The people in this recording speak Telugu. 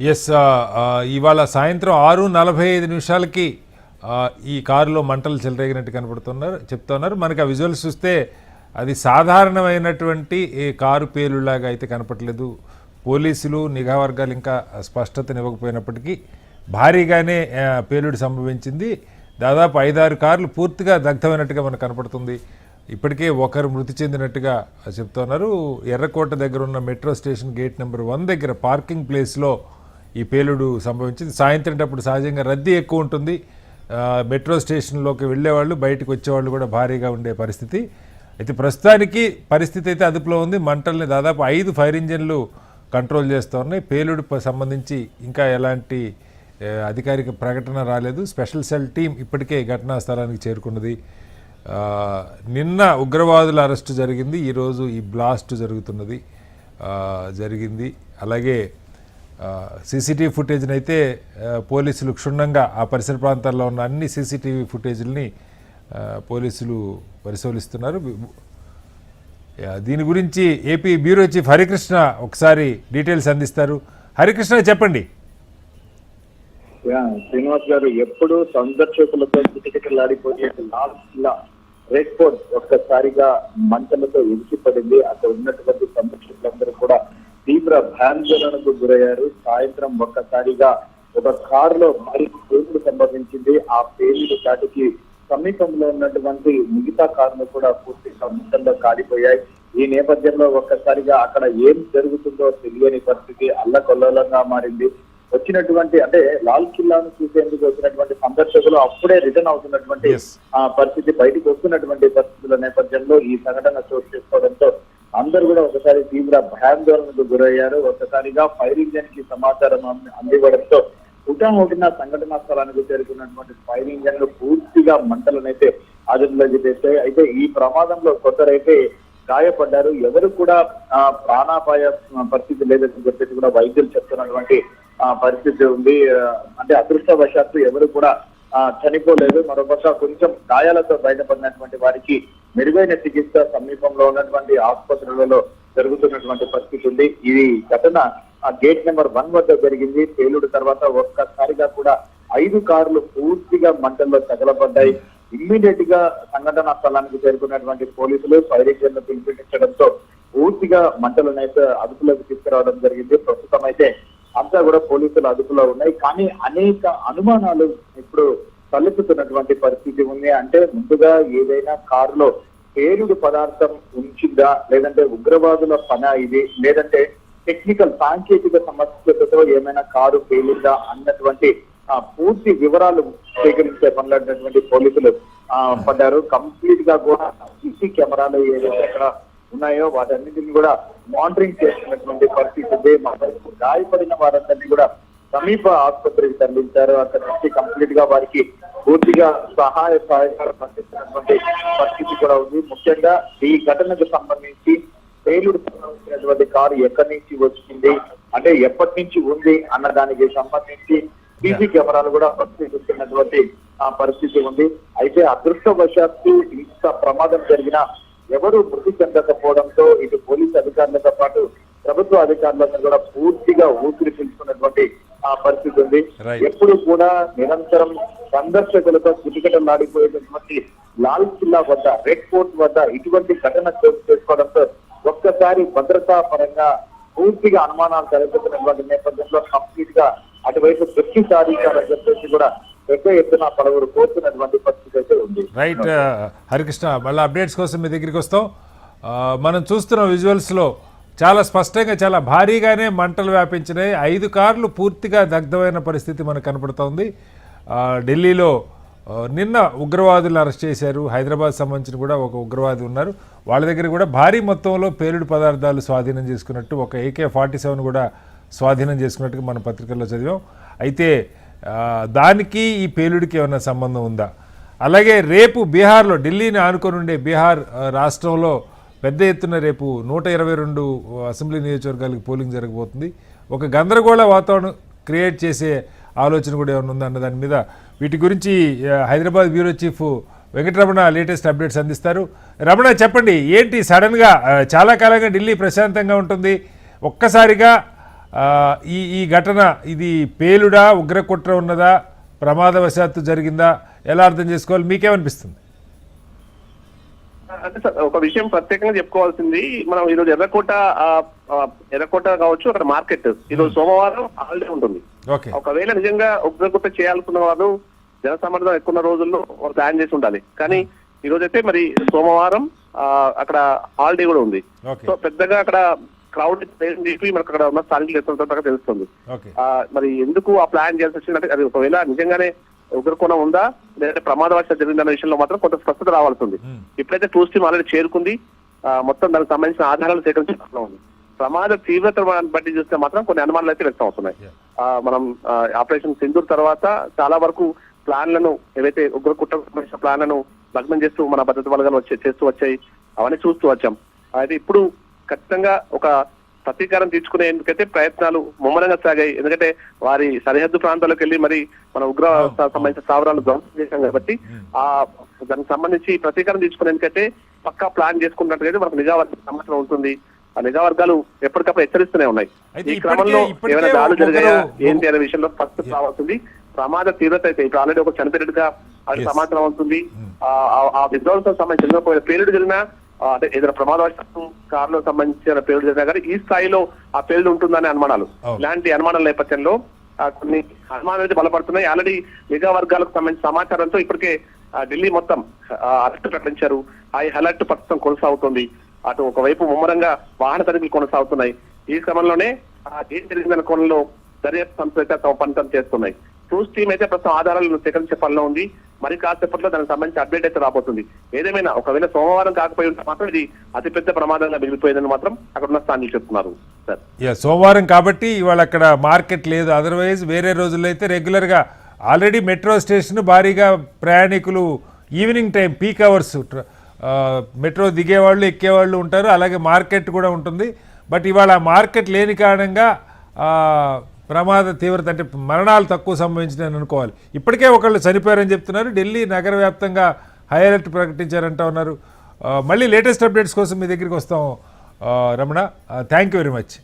ఎస్ uh, uh, ఇవాళ సాయంత్రం ఆరు నలభై ఐదు నిమిషాలకి uh, ఈ కారులో మంటలు చెలరేగినట్టు కనపడుతున్నారు చెప్తున్నారు. మనకి ఆ విజువల్స్ చూస్తే అది సాధారణమైనటువంటి ఈ కారు పేలులాగా అయితే కనపట్లేదు పోలీసులు నిఘా వర్గాలు ఇంకా స్పష్టతనివ్వకపోయినప్పటికీ భారీగానే పేలుడు సంభవించింది. దాదాపు ఐదారు కార్లు పూర్తిగా దగ్ధమైనట్టుగా మనకు కనపడుతుంది. ఇప్పటికే ఒకరు మృతి చెందినట్టుగా చెప్తున్నారు. ఎర్రకోట దగ్గర ఉన్న metro station gate number one దగ్గర పార్కింగ్ ప్లేస్లో ఈ పేలుడు సంభవించింది. సాయంత్రం అప్పుడు సహజంగా రద్దీ ఎక్కువ ఉంటుంది. మెట్రో స్టేషన్లోకి వెళ్ళేవాళ్ళు బయటకు వచ్చేవాళ్ళు కూడా భారీగా ఉండే పరిస్థితి. అయితే ప్రస్తుతానికి పరిస్థితి అయితే అదుపులో ఉంది. మంటల్ని దాదాపు ఐదు ఫైర్ ఇంజన్లు కంట్రోల్ చేస్తూ ఉన్నాయి. పేలుడు సంబంధించి ఇంకా ఎలాంటి అధికారిక ప్రకటన రాలేదు. స్పెషల్ సెల్ టీం ఇప్పటికే ఘటనా స్థలానికి చేరుకున్నది. నిన్న ఉగ్రవాదుల అరెస్టు జరిగింది. ఈరోజు ఈ బ్లాస్ట్ జరుగుతున్నది. జరిగింది. అలాగే సీసీటీవీ ఫుటేజ్ని అయితే పోలీసులు క్షుణ్ణంగా ఆ పరిసర ప్రాంతాల్లో ఉన్న అన్ని సీసీటీవీ ఫుటేజ్ని పోలీసులు పరిశీలిస్తున్నారు దీని గురించి ఏపీ బ్యూరో చీఫ్ హరికృష్ణ ఒకసారి డీటెయిల్స్ అందిస్తారు. హరికృష్ణ చెప్పండి. యా, శ్రీనివాస్ గారు ఎప్పుడు సందర్శకులతో కిటకిటలాడిపోయే లాల్ రెడ్ ఫోర్ట్ ఒక్కసారిగా మంటలతో ఎగిసిపడింది. అక్కడ ఉన్నటువంటి సందర్శకులందరూ కూడా తీవ్ర భయాందోళనకు గురయ్యారు. సాయంత్రం ఒక్కసారిగా ఒక కారులో భారీ పేలుడు సంభవించింది. ఆ పేలుడు దాటికి సమీపంలో ఉన్నటువంటి మిగతా కార్లు కూడా పూర్తిగా మంటల్లో కాలిపోయాయి. ఈ నేపథ్యంలో ఒక్కసారిగా అక్కడ ఏం జరుగుతుందో తెలియని పరిస్థితి అల్లకొల్లోలంగా మారింది. వచ్చినటువంటి అంటే లాల్ కిల్లాను చూసేందుకు వచ్చినటువంటి సందర్శకులు అప్పుడే రిటర్న్ అవుతున్నటువంటి పరిస్థితి బయటకు వస్తున్నటువంటి పరిస్థితుల నేపథ్యంలో ఈ సంఘటన చోటు చేసుకోవడంతో అందరూ కూడా ఒకసారి తీవ్ర భయాందోళనకు గురయ్యారు. ఒకసారిగా ఫైర్ ఇంజన్కి సమాచారం అందివడంతో అందివ్వడంతో హుటాహుటిన సంఘటనా స్థలానికి చేరుకున్నటువంటి ఫైర్ ఇంజన్లు పూర్తిగా మంటలనైతే అదుపులోకి తెచ్చాయి. అయితే ఈ ప్రమాదంలో కొందరైతే గాయపడ్డారు. ఎవరు కూడా ఆ, ప్రాణాపాయ పరిస్థితి లేదని చెప్పేసి కూడా వైద్యులు చెప్తున్నటువంటి ఆ, పరిస్థితి ఉంది. అంటే అదృష్టవశాత్తు ఎవరు కూడా ఆ, చనిపోలేదు. మరోపక్క కొంచెం గాయాలతో బయటపడినటువంటి వారికి మెరుగైన చికిత్స సమీపంలో ఉన్నటువంటి ఆసుపత్రులలో జరుగుతున్నటువంటి పరిస్థితి ఉంది. ఈ ఘటన ఆ గేట్ నెంబర్ వన్ వద్ద జరిగింది. పేలుడు తర్వాత ఒక్కసారిగా కూడా ఐదు కార్లు పూర్తిగా మంటల్లో తగలబడ్డాయి. ఇమ్మీడియట్గా సంఘటనా స్థలానికి చేరుకున్నటువంటి పోలీసులు ఫైర్ ఇంజన్ పిలిపించడంతో పూర్తిగా మంటలనైతే అదుపులోకి తీసుకురావడం జరిగింది. ప్రస్తుతం అయితే అంతా కూడా పోలీసులు అదుపులో ఉన్నాయి. కానీ అనేక అనుమానాలు ఇప్పుడు తలెత్తుతున్నటువంటి పరిస్థితి ఉంది. అంటే ముందుగా ఏదైనా కారులో పేలుడు పదార్థం ఉంచిందా? లేదంటే ఉగ్రవాదుల పన ఇది? లేదంటే టెక్నికల్ సాంకేతిక సమస్యలతో ఏమైనా కారు పేలిందా? అన్నటువంటి పూర్తి వివరాలు సేకరించే పనులైనటువంటి పోలీసులు ఆ, పడ్డారు. కంప్లీట్గా కూడా సీసీ కెమెరాలు ఏదైతే అక్కడ ఉన్నాయో వాటన్నిటిని కూడా మానిటరింగ్ చేస్తున్నటువంటి పరిస్థితి ఉంది. గాయపడిన వారందరినీ కూడా సమీప ఆసుపత్రికి తరలించారు. అక్కడ నుంచి కంప్లీట్గా వారికి పూర్తిగా సహాయ సహాయకాలు అందిస్తున్నటువంటి పరిస్థితి కూడా ఉంది. ముఖ్యంగా ఈ ఘటనకు సంబంధించి పేలుడు సంబంధించినటువంటి కారు ఎక్కడి నుంచి వచ్చింది అంటే ఎప్పటి నుంచి ఉంది అన్న దానికి సంబంధించి సీసీ కెమెరాలు కూడా పరిశీలిస్తున్నటువంటి ఆ పరిస్థితి ఉంది. అయితే అదృష్టవశాత్తు ఇంత ప్రమాదం జరిగినా ఎవరు మృతి చెందకపోవడంతో ఇటు పోలీస్ అధికారులతో పాటు ప్రభుత్వ అధికారులందరూ కూడా పూర్తిగా ఊపిరి పీల్చుకున్నటువంటి ఆ పరిస్థితి ఉంది. ఎప్పుడు కూడా నిరంతరం సందర్శకులతో కిటకిటలాడిపోయేటటువంటి లాల్ కిల్లా వద్ద రెడ్ ఫోర్ట్ వద్ద ఇటువంటి ఘటన చోటు చేసుకోవడంతో ఒక్కసారి భద్రతా పరంగా పూర్తిగా అనుమానాలు తలెత్తుతున్నటువంటి నేపథ్యంలో కంప్లీట్గా అటువైపు దృష్టి సాధించాలని చెప్పేసి కూడా పెద్ద ఎత్తున పలువురు కోరుతున్నటువంటి పరిస్థితి అయితే ఉంది. రైట్ హరికృష్ణ మళ్ళీ అప్డేట్స్ కోసం మీ దగ్గరికి వస్తాం. మనం చూస్తున్న విజువల్స్లో చాలా స్పష్టంగా చాలా భారీగానే మంటలు వ్యాపించినాయి. ఐదు కార్లు పూర్తిగా దగ్ధమైన పరిస్థితి మనకు కనపడుతోంది. ఢిల్లీలో నిన్న ఉగ్రవాదులను అరెస్ట్ చేశారు. హైదరాబాద్ సంబంధించిన కూడా ఒక ఉగ్రవాది ఉన్నారు. వాళ్ళ దగ్గర కూడా భారీ మొత్తంలో పేలుడు పదార్థాలు స్వాధీనం చేసుకున్నట్టు ఒక ఏకే ఫార్టీ సెవెన్ కూడా స్వాధీనం చేసుకున్నట్టుగా మన పత్రికల్లో చదివాం. అయితే దానికి ఈ పేలుడికి ఏమైనా సంబంధం ఉందా? అలాగే రేపు బీహార్లో ఢిల్లీని ఆనుకొని ఉండే బీహార్ రాష్ట్రంలో పెద్ద ఎత్తున రేపు నూట ఇరవై రెండు అసెంబ్లీ నియోజకవర్గాలకు పోలింగ్ జరగబోతుంది. ఒక గందరగోళ వాతావరణం క్రియేట్ చేసే ఆలోచన కూడా ఏమైనా ఉందా అన్న దాని మీద వీటి గురించి Hyderabad bureau chief Venkataramana latest updates అందిస్తారు. రమణ చెప్పండి ఏంటి సడన్గా చాలా కాలంగా ఢిల్లీ ప్రశాంతంగా ఉంటుంది. ఒక్కసారిగా ఈ ఈ ఘటన ఇది పేలుడా ఉగ్రకుట్ర ఉన్నదా? ప్రమాదవశాత్తు జరిగిందా? ఎలా అర్థం చేసుకోవాలి? మీకేమనిపిస్తుంది? అంటే సార్ ఒక విషయం ప్రత్యేకంగా చెప్పుకోవాల్సింది. మనం ఈరోజు ఎర్రకోట ఎర్రకోట కావచ్చు అక్కడ మార్కెట్. ఈరోజు సోమవారం హాలిడే ఉంటుంది. ఒకవేళ నిజంగా ఉగ్రగుట్ట చేయాలనుకున్న వారు జనసమర్థం ఎక్కువ ఉన్న రోజుల్లో ప్లాన్ చేసి ఉండాలి. కానీ ఈ రోజు అయితే మరి సోమవారం ఆ, అక్కడ హాలిడే కూడా ఉంది. సో పెద్దగా అక్కడ క్రౌడ్ చెప్పి మనకు అక్కడ ఉన్న స్థానికులు ఎత్తున తెలుస్తుంది. మరి ఎందుకు ఆ ప్లాన్ చేయాల్సి వచ్చిందంటే అది ఒకవేళ నిజంగానే ఉగ్రకోణం ఉందా లేదంటే ప్రమాదవశాత్తు జరిగిందన్న విషయంలో మాత్రం కొంత స్పష్టత రావాల్సి ఉంది. Hmm. ఇప్పుడైతే టూరిస్ట్ టీమ్ ఆల్రెడీ చేరుకుంది. మొత్తం దానికి సంబంధించిన ఆధారాలు సేకరించడం ఉంది. ప్రమాద తీవ్రత బట్టి చూస్తే మాత్రం కొన్ని అనుమానాలు అయితే వ్యక్తం అవుతున్నాయి. మనం ఆపరేషన్ సింధూర్ తర్వాత చాలా వరకు ప్లాన్లను ఏవైతే ఉగ్ర కుట్రకు సంబంధించిన ప్లాన్లను భగ్నం చేస్తూ మన భద్రత బలగాలు వచ్చే చేస్తూ వచ్చాయి అవన్నీ చూస్తూ వచ్చాం. అయితే ఇప్పుడు ఖచ్చితంగా ఒక ప్రతీకారం తీర్చుకునేందుకైతే ప్రయత్నాలు ముమ్మరంగా సాగాయి. ఎందుకంటే వారి సరిహద్దు ప్రాంతాలకు వెళ్ళి మరి మన ఉగ్ర సంబంధించిన స్థావరాలు ధ్వంసం చేశాం కాబట్టి ఆ దానికి సంబంధించి ప్రతీకారం తీర్చుకునేందుకైతే పక్కా ప్లాన్ చేసుకున్నట్టుగా మనకు నిఘా వర్గం సమాచారం ఉంటుంది. ఆ నిఘా వర్గాలు ఎప్పటికప్పుడు హెచ్చరిస్తూనే ఉన్నాయి. ఈ క్రమంలో ఏమైనా దాడులు జరిగాయా ఏంటి అనే విషయంలో ఫస్ట్ రావాల్సింది ప్రమాద తీవ్రత అయితే ఇప్పుడు ఆల్రెడీ ఒక చనిపోయినట్టుగా అది. సమాచారం అవుతుంది. ఆ ఆ- విధ్వంసం సంబంధించిన పేలుడు జరిగినా అంటే ఏదైనా ప్రమాదవశాత్తు కారులో సంబంధించిన పేలుడు జరిగినా కానీ ఈ స్థాయిలో ఆ పేలుడు ఉంటుందనే అనుమానాలు. అవును. ఇలాంటి అనుమానాల నేపథ్యంలో కొన్ని అనుమానాలు అయితే బలపడుతున్నాయి. ఆల్రెడీ నిఘా వర్గాలకు సంబంధించిన సమాచారంతో ఇప్పటికే ఢిల్లీ మొత్తం అరెస్ట్ ప్రకటించారు. ఆ అలర్ట్ ప్రస్తుతం కొనసాగుతుంది. అటు ఒకవైపు ముమ్మరంగా వాహన తనిఖీలు కొనసాగుతున్నాయి. ఈ క్రమంలోనే ఆ, ఏం జరిగిందన్న కోణంలో దర్యాప్తు సంస్థలు అయితే తమ పనితం చేస్తున్నాయి. టూస్ టీమ్ అయితే ప్రస్తుతం ఆధారాలను సేకరించే పనిలో ఉంది. మరి కాసేపట్లో దానికి సంబంధించి అప్డేట్ అయితే రాబోతుంది. ఏదేమైనా ఒకవేళ సోమవారం కాకపోయి ఉంటే మాత్రం ఇది అతిపెద్ద ప్రమాదంగా మిగిలిపోయిందని మాత్రం అక్కడ ఉన్న స్థానికులు చెప్తున్నారు సార్. సోమవారం కాబట్టి ఇవాళ అక్కడ మార్కెట్ లేదు. అదర్వైజ్ వేరే రోజుల్లో అయితే రెగ్యులర్గా ఆల్రెడీ మెట్రో స్టేషన్ భారీగా ప్రయాణికులు evening time peak hours metro దిగేవాళ్ళు ఎక్కేవాళ్ళు ఉంటారు. అలాగే మార్కెట్ కూడా ఉంటుంది. బట్ ఇవాళ మార్కెట్ లేని కారణంగా ప్రమాద తీవ్రత అంటే మరణాలు తక్కువ సంభవించినాయని అనుకోవాలి. ఇప్పటికే ఒకళ్ళు చనిపోయారని చెప్తున్నారు. ఢిల్లీ నగర వ్యాప్తంగా హై అలర్ట్ ప్రకటించారంటా ఉన్నారు. మళ్ళీ లేటెస్ట్ అప్డేట్స్ కోసం మీ దగ్గరికి వస్తాం. Ramana thank you very much